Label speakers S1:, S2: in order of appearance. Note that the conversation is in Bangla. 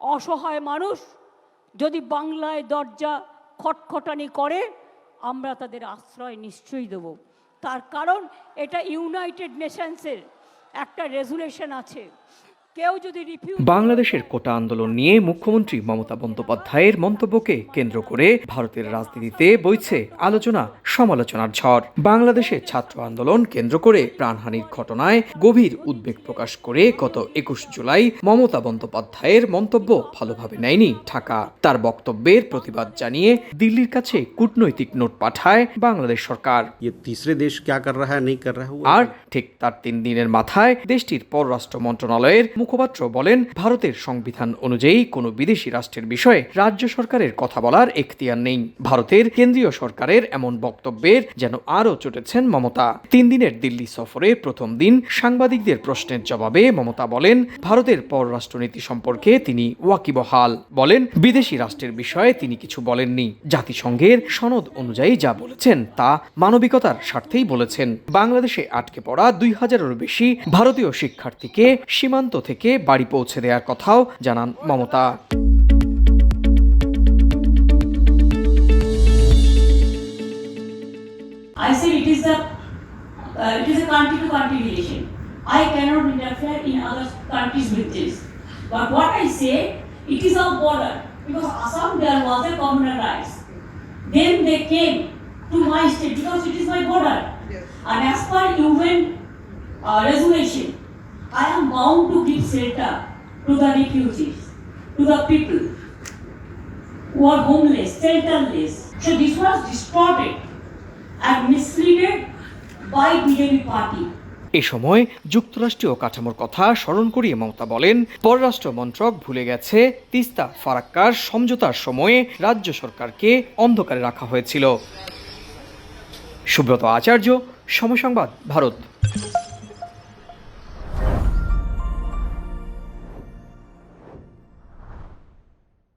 S1: অসহায় মানুষ যদি বাংলায় দরজা খটখটানি করে, আমরা তাদের আশ্রয় নিশ্চয়ই দেব। তার কারণ এটা ইউনাইটেড নেশনসের একটা রেজুলেশন আছে।
S2: বাংলাদেশের কোটা আন্দোলন নিয়ে মুখ্যমন্ত্রী মমতা বন্দ্যোপাধ্যায়ের মন্তব্যকে কেন্দ্র করে ভারতের রাজনীতিতে বইছে আলোচনা সমালোচনার ঝড়। বাংলাদেশে ছাত্র আন্দোলন কেন্দ্র করে প্রাণহানির ঘটনায় গভীর উদ্বেগ প্রকাশ করে গত একুশ জুলাই মমতা বন্দ্যোপাধ্যায়ের মন্তব্য ভালোভাবে নেয়নি ঢাকা। তার বক্তব্যের প্রতিবাদ জানিয়ে দিল্লির কাছে কূটনৈতিক নোট পাঠায় বাংলাদেশ সরকার। আর ঠিক তার তিন দিনের মাথায় দেশটির পররাষ্ট্র মন্ত্রণালয়ের মুখপাত্র বলেন, ভারতের সংবিধান অনুযায়ী কোনো বিদেশি রাষ্ট্রের বিষয়ে রাজ্য সরকারের কথা বলার এখতিয়ার নেই। ভারতের কেন্দ্রীয় সরকারের এমন বক্তব্যের যেন আরও চটেছেন মমতা। তিন দিনের দিল্লি সফরে প্রথম দিন সাংবাদিকদের প্রশ্নের জবাবে মমতা বলেন, ভারতের পররাষ্ট্রনীতি সম্পর্কে তিনি ওয়াকিবহাল। বলেন, বিদেশি রাষ্ট্রের বিষয়ে তিনি কিছু বলেননি। জাতিসংঘের সনদ অনুযায়ী যা বলেছেন তা মানবিকতার স্বার্থেই বলেছেন। বাংলাদেশে আটকে পড়া দুই হাজারেরও বেশি ভারতীয় শিক্ষার্থীকে সীমান্ত থেকে বাড়ি পৌঁছে দেওয়ার কথাও জানান Mamata
S1: I said it is a uh, it is a country to country relation. I cannot interfere in other countries with this. But what I say, it is our border because Assam there was a communal rights. Then they came to my state because it is my border. And as per UN uh, resolution, I am bound to give shelter to the refugees, to the people who are homeless, shelterless. So this was distorted and misleaded by BJP party.
S2: এ সময় যুক্তরাষ্ট্রীয় কাঠামোর কথা স্মরণ করিয়ে মমতা বলেন পররাষ্ট্র মন্ত্রক ভুলে গেছে তিস্তা ফারাক্কার সমঝোতার সময়ে রাজ্য সরকারকে অন্ধকারে রাখা হয়েছিল সুব্রত আচার্য সময় সংবাদ ভারত